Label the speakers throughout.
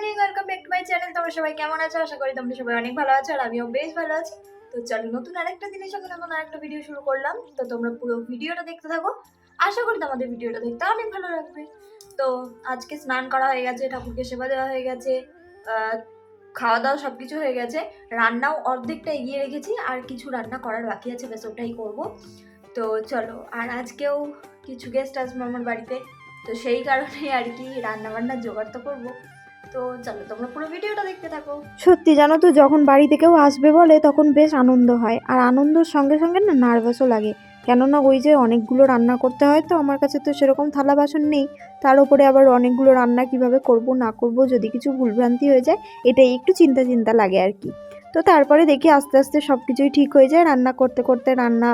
Speaker 1: Morning welcome back to my channel তোমরা সবাই কেমন আছো? আশা করি তোমরা সবাই অনেক ভালো আছো, আর আমিও বেশ ভালো আছি। তো চলো, নতুন আরেকটা দিনের সঙ্গে নতুন আরেকটা ভিডিও শুরু করলাম। তো তোমরা পুরো ভিডিওটা দেখতে থাকো। আশা করি তোমাদের ভিডিওটা দেখতে অনেক ভালো লাগবে। তো আজকে স্নান করা হয়ে গেছে, ঠাকুরকে সেবা দেওয়া হয়ে গেছে খাওয়া দাওয়া সব কিছু হয়ে গেছে। রান্নাও অর্ধেকটা এগিয়ে রেখেছি, আর কিছু রান্না করার বাকি আছে, ব্যাস ওটাই করব। তো চলো, আর আজকেও কিছু গেস্ট আসবে আমার বাড়িতে। তো সেই কারণে আর কি রান্না বান্নার জোগাড় তো করব। তো চলো তোমরা পুরো ভিডিওটা দেখতে থাকো।
Speaker 2: সত্যি জানো তো, যখন বাড়িতে কেউ আসবে বলে, তখন বেশ আনন্দ হয়। আর আনন্দর সঙ্গে সঙ্গে না নার্ভাসও লাগে। কেননা ওই যে অনেকগুলো রান্না করতে হয় তো, আমার কাছে তো সেরকম থালা বাসন নেই। তার উপরে আবার অনেকগুলো রান্না কীভাবে করব, না করব, যদি কিছু ভুলভ্রান্তি হয়ে যায়, এটাই একটু চিন্তা চিন্তা লাগে আর কি। তো তারপরে দেখি আস্তে আস্তে সব কিছুই ঠিক হয়ে যায়। রান্না করতে করতে রান্না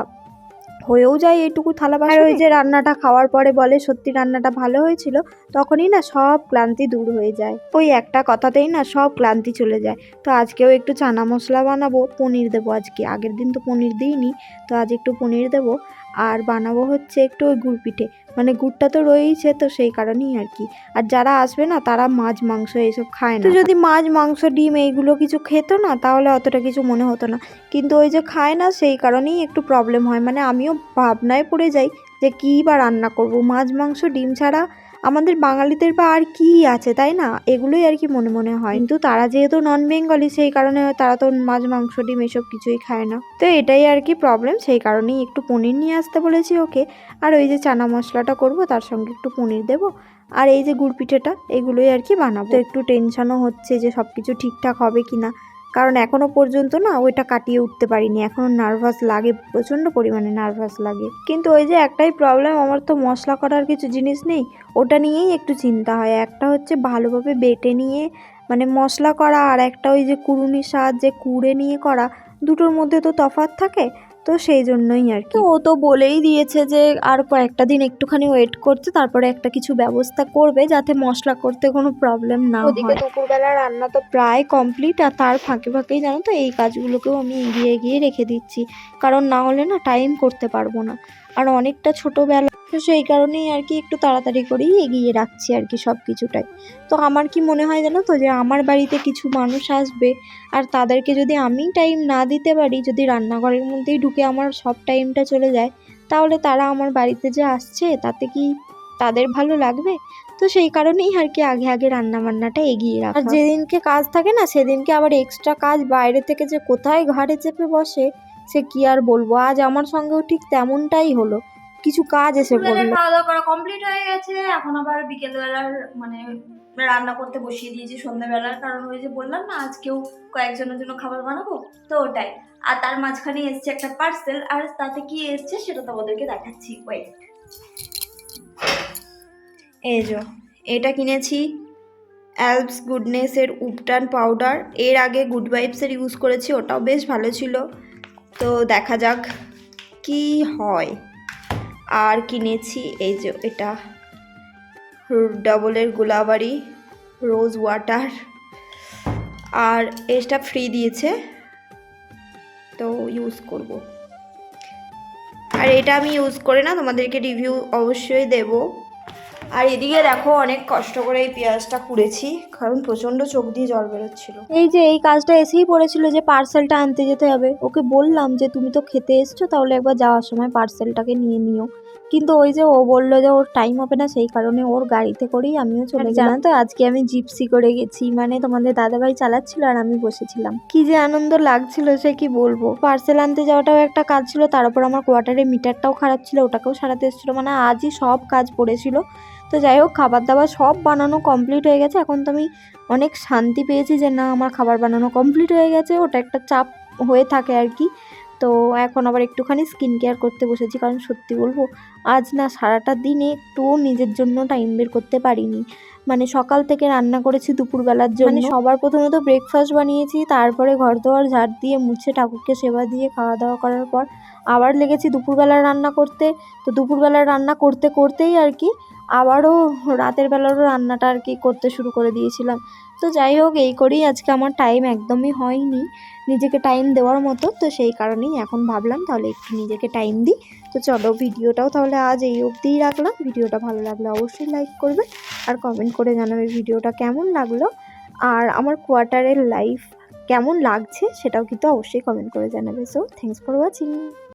Speaker 2: হয়েও যায় এইটুকু থালা বাসন ওই যে রান্নাটা খাওয়ার পরে বলে সত্যি রান্নাটা ভালো হয়েছিল? তখনই না সব ক্লান্তি দূর হয়ে যায়। ওই একটা কথাতেই না সব ক্লান্তি চলে যায়। তো আজকেও একটু চানা মশলা বানাবো পনির দেবো আজকে। আগের দিন তো পনির দিইনি তো আজ একটু পনির দেবো। আর বানাবো হচ্ছে একটু ওই গুড় পিঠে। মানে গুড়টা তো রয়েইছে তো সেই কারণেই আর কি। আর যারা আসবে না তারা মাছ মাংস এইসব খায় না। তো যদি মাছ মাংস ডিম এইগুলো কিছু খেতো না তাহলে অতটা কিছু মনে হতো না। কিন্তু ওই যে খায় না সেই কারণেই একটু প্রবলেম হয়। মানে আমিও ভাবনায় পড়ে যাই যে কী বা রান্না করব। মাছ, মাংস, ডিম ছাড়া আমাদের বাঙালিদের বা আর কি আছে, তাই না? এগুলোই আর কি মনে মনে হয়। কিন্তু তারা যেহেতু নন বেঙ্গলি সেই কারণে তারা তো মাছ, মাংস, ডিম এসব কিছুই খায় না। তো এটাই আর কি প্রবলেম সেই কারণেই একটু পনির নিয়ে আসতে বলেছি ওকে। আর ওই যে চানা মশলাটা করব, তার সঙ্গে একটু পনির দেব। আর এই যে গুড় পিঠেটা, এগুলোই আর কি বানাবো। একটু টেনশনও হচ্ছে যে সব কিছু ঠিকঠাক হবে কি না কারণ এখনও পর্যন্ত না ওইটা কাটিয়ে উঠতে পারিনি। এখনও নার্ভাস লাগে, প্রচণ্ড পরিমাণে নার্ভাস লাগে। কিন্তু ওই যে একটাই প্রবলেম আমার তো মশলা করার কিছু জিনিস নেই, ওটা নিয়েই একটু চিন্তা হয়। একটা হচ্ছে ভালোভাবে বেটে নিয়ে মানে মশলা করা আর একটা ওই যে কুড়ুনির সাহায্যে কুড়ে নিয়ে করা, দুটোর মধ্যে তো তফাৎ থাকে। তো সেই জন্যই আর কি। ও তো বলেই দিয়েছে যে আর কয়েকটা দিন একটুখানি ওয়েট করতে তারপরে একটা কিছু ব্যবস্থা করবে যাতে মশলা করতে কোনো প্রবলেম না ওদিকে দুপুরবেলা রান্না তো প্রায় কমপ্লিট আর তার ফাঁকে ফাঁকেই জানো তো এই কাজগুলোকেও আমি এগিয়ে এগিয়ে রেখে দিচ্ছি। কারণ না হলে না টাইম করতে পারব না। আর অনেকটা ছোটোবেলা তো সেই কারণেই আর কি একটু তাড়াতাড়ি করেই এগিয়ে রাখছি আর কি সব কিছুটাই তো আমার কি মনে হয় জানো তো যে আমার বাড়িতে কিছু মানুষ আসবে আর তাদেরকে যদি আমি টাইম না দিতে পারি যদি রান্নাঘরের মধ্যেই ঢুকে আমার সব টাইমটা চলে যায় তাহলে তারা আমার বাড়িতে যে আসছে তাতে কি তাদের ভালো লাগবে? তো সেই কারণেই আর কি আগে আগে রান্না বান্নাটা এগিয়ে রাখা। আর যেদিনকে কাজ থাকে না সেদিনকে আবার এক্সট্রা কাজ বাইরে থেকে যে কোথায় ঘাড়ে চেপে বসে সে কি আর বলব? আজ আমার সঙ্গেও ঠিক তেমনটাই হলো। কিছু কাজ এসে পড়ল।
Speaker 1: খাওয়া দাওয়া করা কমপ্লিট হয়ে গেছে এখন আবার বিকেলবেলার মানে রান্না করতে বসিয়ে দিয়েছি সন্ধ্যাবেলার, কারণ ওই যে বললাম না আজকেও কয়েকজনের জন্য খাবার বানাবো, তো ওটাই। আর তার মাঝখানে এসছে একটা পার্সেল আর তাতে কি এসছে সেটা তোমাদেরকে দেখাচ্ছি। ওয়েট এই যে, এটা কিনেছি অ্যালপস গুডনেসের উপটান পাউডার এর আগে গুড ভাইবসের ইউজ করেছি, ওটাও বেশ ভালো ছিল। তো দেখা যাক কি হয়। আর কিনেছি, এই যে এটা। ডাবলের গোলাবাড়ি, রোজ ওয়াটার, আর এটা ফ্রি দিয়েছে, তো ইউজ করব। আর এটা আমি ইউজ করে না, তোমাদেরকে রিভিউ অবশ্যই দেব। আর এদিকে দেখো অনেক কষ্ট করে এই পেঁয়াজটা কুড়েছি কারণ প্রচণ্ড চোখ দিয়ে জল বেরোচ্ছিল।
Speaker 2: এই যে এই কাজটা এসেই পড়েছিল যে পার্সেলটা আনতে যেতে হবে। ওকে বললাম যে তুমি তো খেতে এসছো তাহলে একবার যাওয়ার সময় পার্সেলটাকে নিয়ে নিও। কিন্তু ওই যে ও বলল যে ওর টাইম হবে না সেই কারণে ওর গাড়িতে করেই আমিও চলে জানো তো আজকে আমি জিপসি করে গেছি মানে তোমাদের দাদাভাই চালাচ্ছিল আর আমি বসেছিলাম। কি যে আনন্দ লাগছিল সে কি বলব? পার্সেল আনতে যাওয়াটাও একটা কাজ ছিল তার উপর আমার কোয়ার্টারে মিটারটাও খারাপ ছিল ওটাকেও সারাতে এসেছিল মানে আজই সব কাজ পড়েছিল। তো যাই হোক, খাবার দাবার সব বানানো কমপ্লিট হয়ে গেছে। এখন তো আমি অনেক শান্তি পেয়েছি যে না, আমার খাবার বানানো কমপ্লিট হয়ে গেছে। ওটা একটা চাপ হয়ে থাকে আর কি। তো এখন আবার একটুখানি স্কিন কেয়ার করতে বসেছি, কারণ সত্যি বলব, আজ না সারাটা দিনে একটুও নিজের জন্য টাইম বের করতে পারিনি। মানে সকাল থেকে রান্না করেছি দুপুরবেলার জন্য। মানে সবার প্রথমে তো ব্রেকফাস্ট বানিয়েছি, তারপরে ঘর দোয়ার ঝাড় দিয়ে মুছে ঠাকুরকে সেবা দিয়ে খাওয়া দাওয়া করার পর আবার লেগেছি দুপুরবেলার রান্না করতে। তো দুপুরবেলার রান্না করতে করতেই আর কি আবারও রাতের বেলারও রান্নাটা আর কি করতে শুরু করে দিয়েছিলাম। তো যাই হোক, এই করেই আজকে আমার টাইম একদমই হয়নি। নিজেকে টাইম দেওয়ার মতো, তো সেই কারণেই এখন ভাবলাম তাহলে একটু নিজেকে টাইম দিই। তো চলো, ভিডিওটাও তাহলে আজ এই অবধিই রাখলাম। ভিডিওটা ভালো লাগলে অবশ্যই লাইক করবে আর কমেন্ট করে জানাবে ভিডিওটা কেমন লাগল। আর আমার কোয়ার্টারের লাইফ কেমন লাগছে সেটাও কিন্তু অবশ্যই কমেন্ট করে জানাবে। So thanks for watching